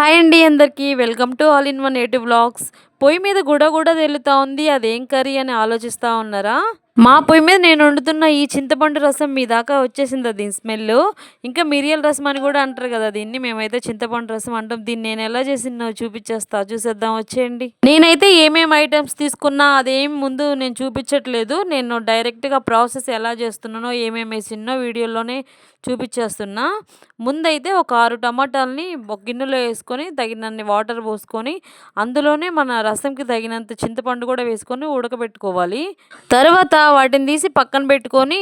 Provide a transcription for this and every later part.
Hi అండి అందరికీ. Welcome to all in one native vlogs. పొయ్యి మీద గుడ గుడ తెలుతా ఉంది. అదేం కర్రీ అని ఆలోచిస్తూ ఉన్నారా? మా పొయ్యి మీద నేను వండుతున్న ఈ చింతపండు రసం మీ దాకా వచ్చేసింది దీని స్మెల్ ఇంకా మిరియల్ రసం అని కూడా అంటారు కదా దీన్ని మేమైతే చింతపండు రసం అంటాం. దీన్ని నేను ఎలా చేసినా చూపించేస్తా చూసేద్దాం వచ్చేయండి. నేనైతే ఏమేమి ఐటమ్స్ తీసుకున్నా అదేం ముందు నేను చూపించట్లేదు. నేను డైరెక్ట్గా ప్రాసెస్ ఎలా చేస్తున్నానో ఏమేమి వేసినో వీడియోలోనే చూపించేస్తున్నా ముందైతే ఒక ఆరు టమాటాలని ఒక గిన్నెలో వేసుకొని తగినన్ని వాటర్ పోసుకొని అందులోనే మన రసంకి తగినంత చింతపండు కూడా వేసుకొని ఉడకబెట్టుకోవాలి. తర్వాత వాటిని తీసి పక్కన పెట్టుకొని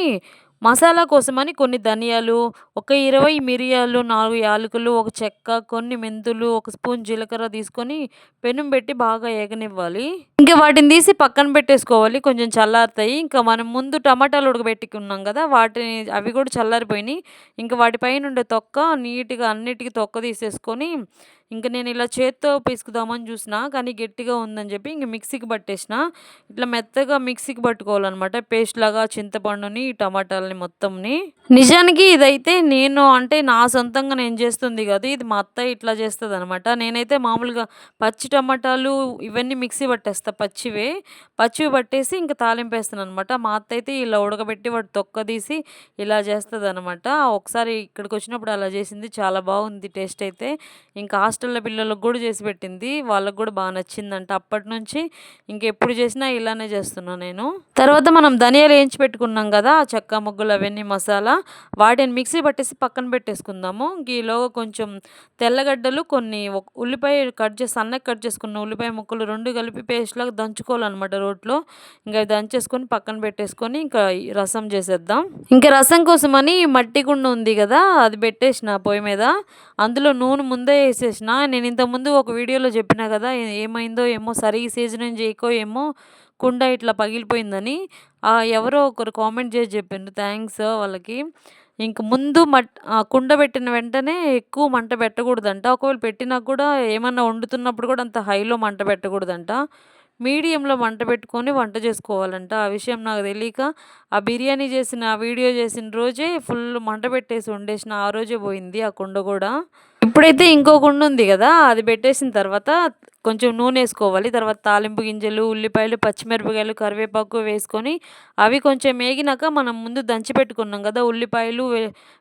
మసాలా కోసమని కొన్ని ధనియాలు ఒక ఇరవై మిరియాలు నాలుగు యాలకులు ఒక చెక్క కొన్ని మెంతులు ఒక స్పూన్ జీలకర్ర తీసుకొని పెనం పెట్టి బాగా ఏగనివ్వాలి. ఇంకా వాటిని తీసి పక్కన పెట్టేసుకోవాలి. కొంచెం చల్లారుతాయి. ఇంకా మనం ముందు టమాటాలు ఉడకబెట్టుకున్నాం కదా వాటిని అవి కూడా చల్లారిపోయినాయి. ఇంకా వాటిపైన ఉండే తొక్క నీట్గా అన్నిటికీ తొక్క తీసేసుకొని ఇంకా నేను ఇలా చేత్తో పీసుకుదామని చూసిన కానీ గట్టిగా ఉందని చెప్పి ఇంక మిక్సీకి పట్టేసిన ఇట్లా మెత్తగా మిక్సీకి పట్టుకోవాలన్నమాట. పేస్ట్ లాగా చింతపండుని టమాటాలని మొత్తంని. నిజానికి ఇదైతే నేను అంటే నా సొంతంగా నేను చేస్తుంది కదా ఇది మా అత్త ఇట్లా చేస్తుంది అనమాట నేనైతే మామూలుగా పచ్చి టమాటాలు ఇవన్నీ మిక్సీ పట్టేస్తా పచ్చివే. పచ్చివి పట్టేసి ఇంకా తాలింపు వేస్తాను అనమాట మా అత్త అయితే ఇలా ఉడకబెట్టి వాటి తొక్క తీసి ఇలా చేస్తుంది అనమాట ఒకసారి ఇక్కడికి వచ్చినప్పుడు అలా చేసింది చాలా బాగుంది టేస్ట్ అయితే. ఇంకా హాస్టల్లో పిల్లలకు కూడా చేసి పెట్టింది. వాళ్ళకు కూడా బాగా నచ్చిందంట. అప్పటి నుంచి ఇంకెప్పుడు చేసినా ఇలానే చేస్తున్నాను నేను. తర్వాత మనం ధనియాలు వేయించి పెట్టుకున్నాం కదా చెక్క ముగ్గులు అవన్నీ మసాలా. వాటిని మిక్సీ పట్టేసి పక్కన పెట్టేసుకుందాము. ఈలోగా కొంచెం తెల్లగడ్డలు కొన్ని ఉల్లిపాయ కట్ చేసి సన్నగా కట్ చేసుకున్న ఉల్లిపాయ ముక్కలు రెండు కలిపి పేస్ట్లాగా దంచుకోవాలన్నమాట రోట్లో. ఇంకా దంచేసుకొని పక్కన పెట్టేసుకొని ఇంకా రసం చేసేద్దాం. ఇంకా రసం కోసమని మట్టి గుండ ఉంది కదా అది పెట్టేసిన పొయ్యి మీద. అందులో నూనె ముందే వేసేసిన నేను ఇంతకుముందు ఒక వీడియోలో చెప్పిన కదా ఏమైందో ఏమో సరిగ్గా సీజన్ చేయకో ఏమో కుండ ఇట్లా పగిలిపోయిందని ఎవరో ఒకరు కామెంట్ చేసి చెప్పిండ్రు. థ్యాంక్స్ వాళ్ళకి. ఇంక ముందు మట్ కుండ పెట్టిన వెంటనే ఎక్కువ మంట పెట్టకూడదంట. ఒకవేళ పెట్టినా కూడా ఏమన్నా వండుతున్నప్పుడు కూడా అంత హైలో మంట పెట్టకూడదంట. మీడియంలో మంట పెట్టుకొని వంట చేసుకోవాలంట. ఆ విషయం నాకు తెలియక ఆ బిర్యానీ చేసిన ఆ వీడియో చేసిన రోజే ఫుల్ మంట పెట్టేసి వండేసిన. ఆ రోజే పోయింది ఆ కుండ కూడా. ఇప్పుడైతే ఇంకో కుండ ఉంది కదా అది పెట్టేసిన తర్వాత కొంచెం నూనె వేసుకోవాలి. తర్వాత తాలింపు గింజలు ఉల్లిపాయలు పచ్చిమిరపకాయలు కరివేపాకు వేసుకొని అవి కొంచెం వేగినాక మనం ముందు దంచి పెట్టుకున్నాం కదా ఉల్లిపాయలు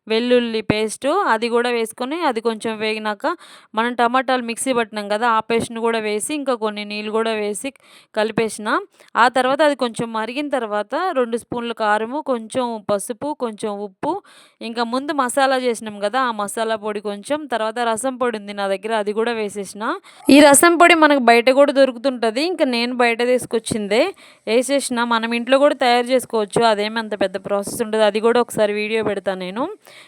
వెల్లుల్లి పేస్ట్ అది కూడా వేసుకొని అది కొంచెం వేగినాక మనం టమాటాలు మిక్సీ పట్టినాం కదా ఆ పేస్ట్ని కూడా వేసి ఇంకా కొన్ని నీళ్ళు కూడా వేసి కలిపేసిన. ఆ తర్వాత అది కొంచెం మరిగిన తర్వాత రెండు స్పూన్ల కారము కొంచెం పసుపు కొంచెం ఉప్పు ఇంకా ముందు మసాలా చేసినాం కదా ఆ మసాలా పొడి కొంచెం తర్వాత రసం పొడి ఉంది నా దగ్గర అది కూడా వేసేసిన. ఈ రసం పొడి మనకు బయట కూడా దొరుకుతుంటుంది. ఇంకా నేను బయట తీసుకొచ్చిందే. వేసేసిన మనం ఇంట్లో కూడా తయారు చేసుకోవచ్చు. అదేమి అంత పెద్ద ప్రాసెస్ ఉండదు. అది కూడా ఒకసారి వీడియో పెడతాను నేను.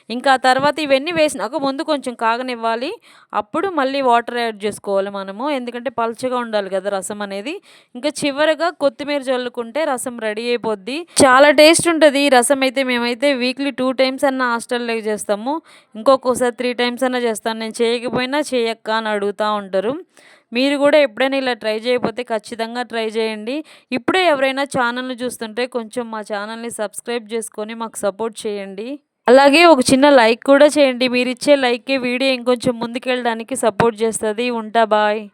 ఇంకా ఆ తర్వాత ఇవన్నీ వేసినాక ముందు కొంచెం కాగనివ్వాలి. అప్పుడు మళ్ళీ వాటర్ యాడ్ చేసుకోవాలి మనము. ఎందుకంటే పల్చగా ఉండాలి కదా రసం అనేది. ఇంకా చివరిగా కొత్తిమీర చల్లుకుంటే రసం రెడీ అయిపోద్ది. చాలా టేస్ట్ ఉంటుంది. ఈ రసం అయితే మేమైతే వీక్లీ టూ టైమ్స్ అన్న హాస్టల్లో చేస్తాము. ఇంకొకసారి త్రీ టైమ్స్ అన్న చేస్తాను. నేను చేయకపోయినా చేయక్క అని అడుగుతూ ఉంటారు. మీరు కూడా ఎప్పుడైనా ఇలా ట్రై చేయకపోతే ఖచ్చితంగా ట్రై చేయండి. ఇప్పుడే ఎవరైనా ఛానల్ని చూస్తుంటే కొంచెం మా ఛానల్ని సబ్స్క్రైబ్ చేసుకొని మాకు సపోర్ట్ చేయండి. అలాగే ఒక చిన్న లైక్ కూడా చేయండి. మీరు ఇచ్చే లైకే వీడియో ఇంకొంచెం ముందుకెళ్ళడానికి సపోర్ట్ చేస్తుంది. ఉంటా బాయ్.